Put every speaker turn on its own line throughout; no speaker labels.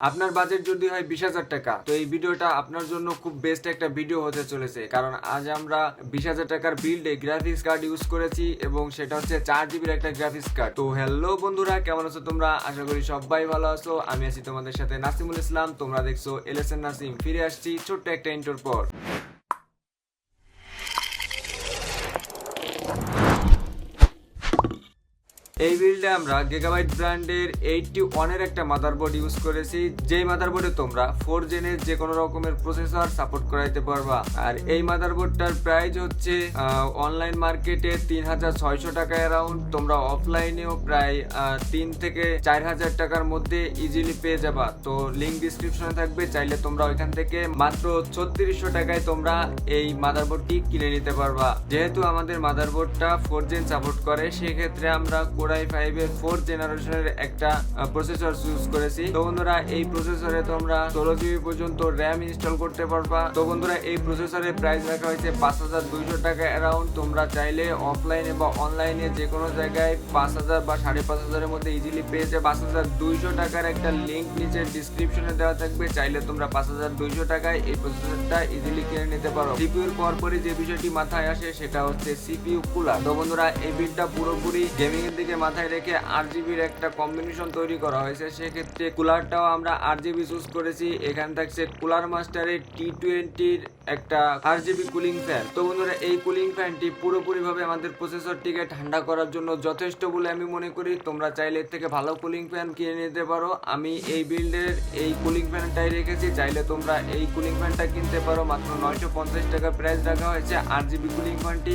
আপনার বাজেট যদি হয় বিশ হাজার টাকা, তো এই ভিডিওটা আপনার জন্য খুব বেস্ট একটা ভিডিও হতে চলেছে। কারণ আজ আমরা বিশ হাজার টাকার বিল্ডে গ্রাফিক্স কার্ড ইউজ করেছি এবং সেটা হচ্ছে চার জিবির একটা গ্রাফিক্স কার্ড তো হ্যালো বন্ধুরা, কেমন আছো তোমরা? আশা করি সবাই ভালো আছো। আমি আছি তোমাদের সাথে নাসিমুল ইসলাম। তোমরা দেখছ এলএসএন নাসিম ফিরে আসছি ছোট্ট একটা ইন্টোর পর। এই বিল্ডে আমরা গিগাবাইট ব্র্যান্ডের এইটটি ওয়ানের একটা মাদারবোর্ড ইউজ করেছি। যেই মাদারবোর্ডে তোমরা ফোর জেনের যে কোনো রকমের প্রসেসর সাপোর্ট করাইতে পারবা। আর এই মাদারবোর্ডটার প্রাইস হচ্ছে অনলাইন মার্কেটে তিন হাজার ছয়শো টাকা অ্যারাউন্ড তোমরা অফলাইনেও প্রায় তিন থেকে চার হাজার টাকার মধ্যে ইজিলি পেয়ে যাবা। তো লিঙ্ক ডিসক্রিপশনে থাকবে। চাইলে তোমরা ওইখান থেকে মাত্র ছত্রিশশো টাকায় তোমরা এই মাদারবোর্ডটি কিনে নিতে পারবা। যেহেতু আমাদের মাদারবোর্ডটা ফোর জেন সাপোর্ট করে, সেক্ষেত্রে আমরা কোরাই ফাইভ এর ফোর জেনারেশনের একটা প্রসেসর ইউজ করেছি। তো বন্ধুরা, এই প্রসেসরে তোমরা ষোলো জিবি পর্যন্ত র্যাম ইনস্টল করতে পারবা। তো বন্ধুরা, এই প্রসেসরের প্রাইস রাখা হয়েছে পাঁচ হাজার দুইশো টাকা অ্যারাউন্ড তোমরা চাইলে অফলাইনে বা অনলাইনে যে কোনো জায়গায় পাঁচ হাজার বা সাড়ে পাঁচ হাজারের মধ্যে ইজিলি পেয়ে যাবে। পাঁচ হাজার দুইশো টাকার একটা লিঙ্ক নিচে ডিসক্রিপশনে দেওয়া থাকবে। চাইলে তোমরা পাঁচ হাজার দুইশো টাকায় এই প্রসেসরটা ইজিলি কিনে নিতে পারো। সিপিউর পরপরই যে বিষয়টি মাথায় আসে, সেটা হচ্ছে সিপিউ কুলার তো বন্ধুরা, এই বিলটা পুরোপুরি গেমিং এর দিকে মাথায় রেখে আর জিবির একটা কম্বিনেশন তৈরি করা হয়েছে। সেক্ষেত্রে কুলারটাও আমরা আর জিবি চুজ করেছি। এখানে থাকছে কুলার মাস্টারের টি টোয়েন্টির একটা আর জিবি কুলিং ফ্যান তো বন্ধুরা, এই কুলিং ফ্যানটি পুরোপুরিভাবে আমাদের প্রসেসরটিকে ঠান্ডা করার জন্য যথেষ্ট বলে আমি মনে করি। তোমরা চাইলে এর থেকে ভালো কুলিং ফ্যান কিনে নিতে পারো। আমি এই বিল্ডের এই কুলিং ফ্যানটাই রেখেছি। চাইলে তোমরা এই কুলিং ফ্যানটা কিনতে পারো। মাত্র নয়শো পঞ্চাশ টাকা প্রাইস রাখা হয়েছে আর জিবি কুলিং ফ্যানটি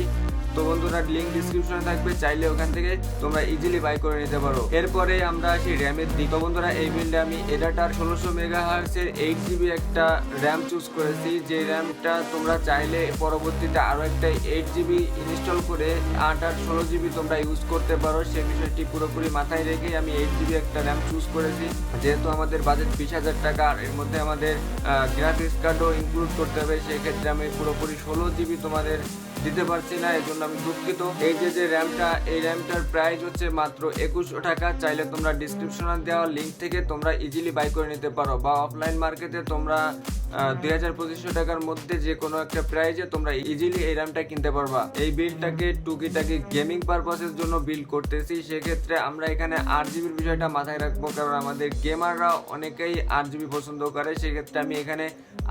তো বন্ধুরা লিঙ্ক ডিসক্রিপশনে থাকবে, চাইলে ওখান থেকে তোমরা ইজিলি বাই করে নিতে পারো। এরপরে আমরা আসি র্যামের দিক। তো বন্ধুরা, এই বিল্ডে আমি এডাটার ষোলোশো মেগা হার্সের এইট জিবি একটা র্যাম চুজ করেছি। যে র্যামটা তোমরা চাইলে পরবর্তীতে আরও একটা এইট জিবি ইনস্টল করে আট আর ষোলো জিবি তোমরা ইউজ করতে পারো। সে বিষয়টি পুরোপুরি মাথায় রেখে আমি এইট জিবি একটা র্যাম চুজ করেছি। যেহেতু আমাদের বাজেট বিশ হাজার টাকা, আর এর মধ্যে আমাদের গ্রাফিক্স কার্ডও ইনক্লুড করতে হবে, সেক্ষেত্রে আমি পুরোপুরি ষোলো জিবি তোমাদের দিতে পারছি না এই জন্য আমি দুঃখিত। এই যে যে র্যামটা, এই র্যামটার প্রাইস হচ্ছে মাত্র একুশশো টাকা। চাইলে তোমরা ডিসক্রিপশনে দেওয়া লিঙ্ক থেকে তোমরা ইজিলি বাই করে নিতে পারো। বা অফলাইন মার্কেটে তোমরা দুই হাজার পঁচিশশো টাকার মধ্যে যে কোনো একটা প্রাইজে তোমরা ইজিলি এই র্যামটা কিনতে পারবা। এই বিলটাকে টুকিটাকি গেমিং পারপাসের জন্য বিল করতেছি। সেক্ষেত্রে আমরা এখানে আট জিবির বিষয়টা মাথায় রাখব। কারণ আমাদের গেমাররা অনেকেই আট জিবি পছন্দ করে। সেক্ষেত্রে আমি এখানে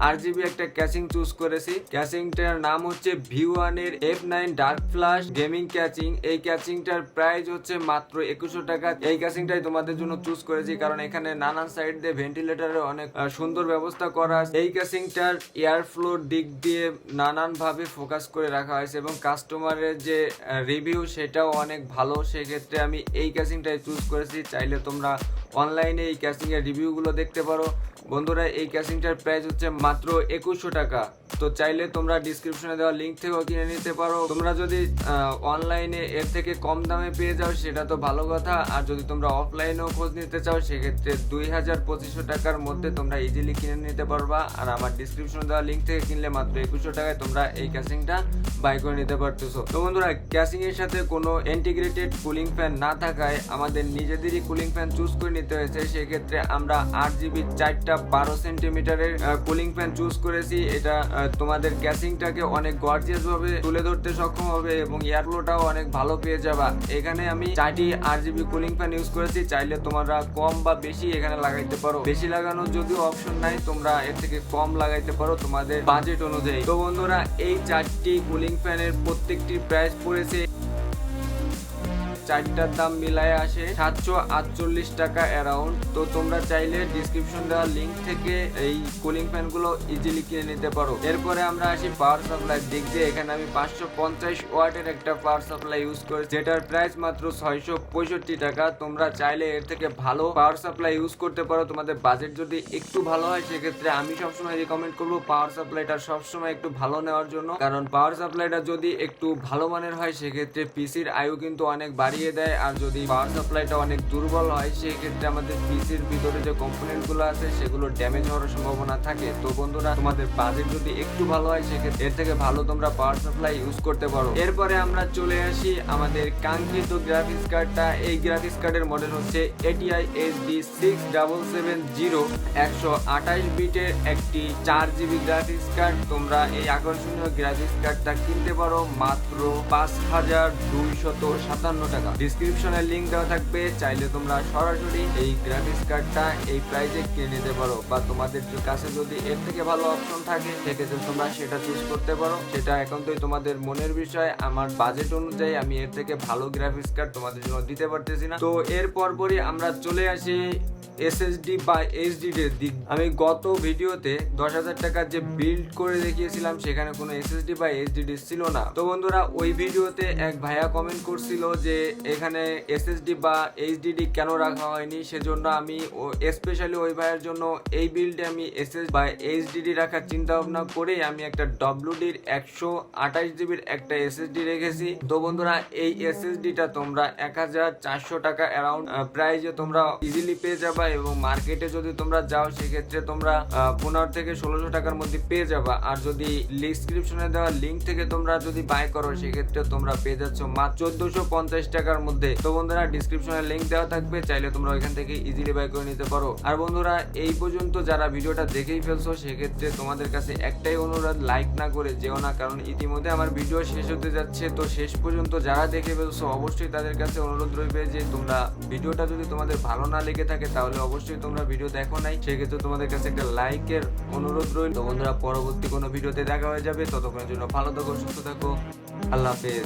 আট জিবি একটা ক্যাচিং চুজ করেছি। ক্যাচিংটার নাম হচ্ছে ভি ওয়ানের F nine dark flash gaming casing এই ক্যাচিংটার প্রাইস হচ্ছে মাত্র একুশশো টাকা। এই ক্যাচিংটাই তোমাদের জন্য চুজ করেছি, কারণ এখানে নানান সাইড দিয়ে ভেন্টিলেটরের অনেক সুন্দর ব্যবস্থা করা এই ক্যাচিংটার এয়ার ফ্লোর দিক দিয়ে নানানভাবে ফোকাস করে রাখা হয়েছে এবং কাস্টমারের যে রিভিউ সেটাও অনেক ভালো। সেক্ষেত্রে আমি এই ক্যাচিংটাই চুজ করেছি। চাইলে তোমরা অনলাইনে এই ক্যাচিংয়ের রিভিউগুলো দেখতে পারো। বন্ধুরা, এই ক্যাচিংটার প্রাইস হচ্ছে মাত্র একুশশো টাকা। তো চাইলে তোমরা ডিসক্রিপশনে দেওয়া লিঙ্ক থেকেও কিনে নিতে পারো। তোমরা যদি অনলাইনে এর থেকে কম দামে পেয়ে যাও, সেটা তো ভালো কথা। আর যদি তোমরা অফলাইনেও খোঁজ নিতে চাও, সেক্ষেত্রে দুই হাজার পঁচিশশো টাকার মধ্যে তোমরা ইজিলি কিনে নিতে পারবা। আর আমার ডিসক্রিপশনে দেওয়া লিঙ্ক থেকে কিনলে মাত্র একুশশো টাকায় তোমরা এই ক্যাচিংটা বাই করে নিতে পারতেছো। তো বন্ধুরা ক্যাচিং এর সাথে কোনো ইন্টিগ্রেটেড কুলিং ফ্যান না থাকায় আমাদের নিজেদেরই কুলিং ফ্যান চুজ করে নিতে হয়েছে। সেক্ষেত্রে আমরা আট জিবি চারটা বারো সেন্টিমিটারের কুলিং ফ্যান চুজ করেছি। এটা তোমাদের ক্যাচিংটাকে অনেক গর্জিয়াস ভাবে তুলে ধরতে সক্ষম হবে এবং এয়ারফ্লোটাও অনেক ভালো পেয়ে যাবা। এখানে আমি চারটি R GB cooling fan use করেছি, চাইলে তোমরা কম বা বেশি এখানে লাগাইতে পারো। বেশি লাগানোর যদিও অপশন নাই, তোমরা এর থেকে কম লাগাইতে পারো তোমাদের বাজেট অনুযায়ী। তো বন্ধুরা, এই চারটি কুলিং ফ্যানের প্রত্যেকটি প্রাইস পড়েছে চারটার দাম মিলায় আসে সাতশো আটচল্লিশ টাকা অ্যারাউন্ড। তো তোমরা চাইলে ডিসক্রিপশন দেওয়া লিঙ্ক থেকে এই কুলিং ফ্যানগুলো ইজিলি কিনে নিতে পারো। এরপরে আমরা আসি পাওয়ার সাপ্লাই দিক দিয়ে। এখানে আমি পাঁচশো পঞ্চাশ ওয়াটের একটা পাওয়ার সাপ্লাই ইউজ করি যেটার প্রাইস মাত্র ছয়শো পঁয়ষট্টি টাকা। তোমরা চাইলে এর থেকে ভালো পাওয়ার সাপ্লাই ইউজ করতে পারো। তোমাদের বাজেট যদি একটু ভালো হয়, সেক্ষেত্রে আমি সবসময় রিকমেন্ড করব পাওয়ার সাপ্লাইটা সবসময় একটু ভালো নেওয়ার জন্য। কারণ পাওয়ার সাপ্লাইটা যদি একটু ভালো মানের হয়, সেক্ষেত্রে পিসির আয়ু কিন্তু অনেক বাড়িয়ে বাড়িয়ে দেয়, আর যদি পাওয়ার সাপ্লাইটা অনেক দুর্বল হয় সেই ক্ষেত্রে আমাদের পিসির ভিতরে যে কম্পোনেন্টগুলো আছে, সেগুলো ড্যামেজ হওয়ার সম্ভাবনা থাকে। তো বন্ধুরা, তোমাদের বাজেট যদি একটু ভালো হয়, সেক্ষেত্রে এর থেকে ভালো তোমরা পাওয়ার সাপ্লাই ইউজ করতে পারো। এরপরে আমরা চলে আসি আমাদের কাঙ্ক্ষিত গ্রাফিক্স কার্ডটা এই গ্রাফিক্স কার্ডের মডেল হচ্ছে ATI S HD six double seven zero একশো আঠাশ বিটের একটি চার জিবি গ্রাফিক্স কার্ড তোমরা এই আকর্ষণীয় গ্রাফিক্স কার্ডটা কিনতে পারো মাত্র পাঁচ হাজার দুইশত সাতান্ন টাকা। ডিসক্রিপশনে লিঙ্ক দেওয়া থাকবে। চাইলে তোমরা সরাসরি এই গ্রাফিক্স কার্ডটা এই প্রাইজে কিনে নিতে পারো বা তোমাদের কাছে যদি এর থেকে ভালো অপশন থাকে, সেক্ষেত্রে তোমরা সেটা চুজ করতে পারো। সেটা একান্তই তোমাদের মনের বিষয়। আমার বাজেট অনুযায়ী আমি এর থেকে ভালো গ্রাফিক্স কার্ড তোমাদের জন্য দিতে পারতেছি না। তো এর পরপরই আমরা চলে আসি এসএসডি বা এইচডিডি এর দিক আমি গত ভিডিওতে দশ হাজার টাকার যে বিল্ড করে দেখিয়েছিলাম সেখানে কোনো এসএসডি বা এইচডিডি ছিল না তো বন্ধুরা ওই ভিডিওতে এক ভাইয়া কমেন্ট করছিল যে এখানে এসএসডি বা এইচডিডি কেন রাখা হয়নি সেজন্য আমি স্পেশালি ওই ভাইয়ের জন্য এই বিল্ডে আমি এসএস বা এইচডিডি রাখার চিন্তা ভাবনা করেই আমি একটা ডব্লিউডির একশো আঠাশ জিবির একটা এসএসডি রেখেছি তো বন্ধুরা এই এসএসডিটা তোমরা এক হাজার চারশো টাকা অ্যারাউন্ড প্রাইজে তোমরা ইজিলি পেয়ে যাবা এবং মার্কেটে যদি তোমরা যাও, সেক্ষেত্রে তোমরা পনেরো থেকে ষোলোশো টাকার মধ্যে পেয়ে যাবা। আর যদি ডিসক্রিপশনে দেওয়া লিঙ্ক থেকে তোমরা যদি বাই করো, সেক্ষেত্রে তোমরা পেয়ে যাচ্ছ মাত্র চোদ্দশো পঞ্চাশ টাকার মধ্যে। তো বন্ধুরা ডিসক্রিপশনে লিঙ্ক দেওয়া থাকবে, চাইলে তোমরা ওইখান থেকে ইজিলি বাই করে নিতে পারো। আর বন্ধুরা, এই পর্যন্ত যারা ভিডিওটা দেখেই ফেলছো, সেক্ষেত্রে তোমাদের কাছে একটাই অনুরোধ লাইক না করে যেও না, কারণ ইতিমধ্যে আমার ভিডিও শেষ হতে যাচ্ছে। তো শেষ পর্যন্ত যারা দেখে ফেলছো, অবশ্যই তাদের কাছে অনুরোধ রইবে যে তোমরা ভিডিওটা যদি তোমাদের ভালো না লেগে থাকে তাহলে অবশ্যই তোমরা ভিডিও দেখো নাই। সেক্ষেত্রে তোমাদের কাছে একটা লাইকের অনুরোধ রইল। তো বন্ধুরা, পরবর্তী কোনো ভিডিওতে দেখা হয়ে যাবে। ততক্ষণের জন্য ভালো থাকো, সুস্থ থাকো। আল্লাহ হাফেজ।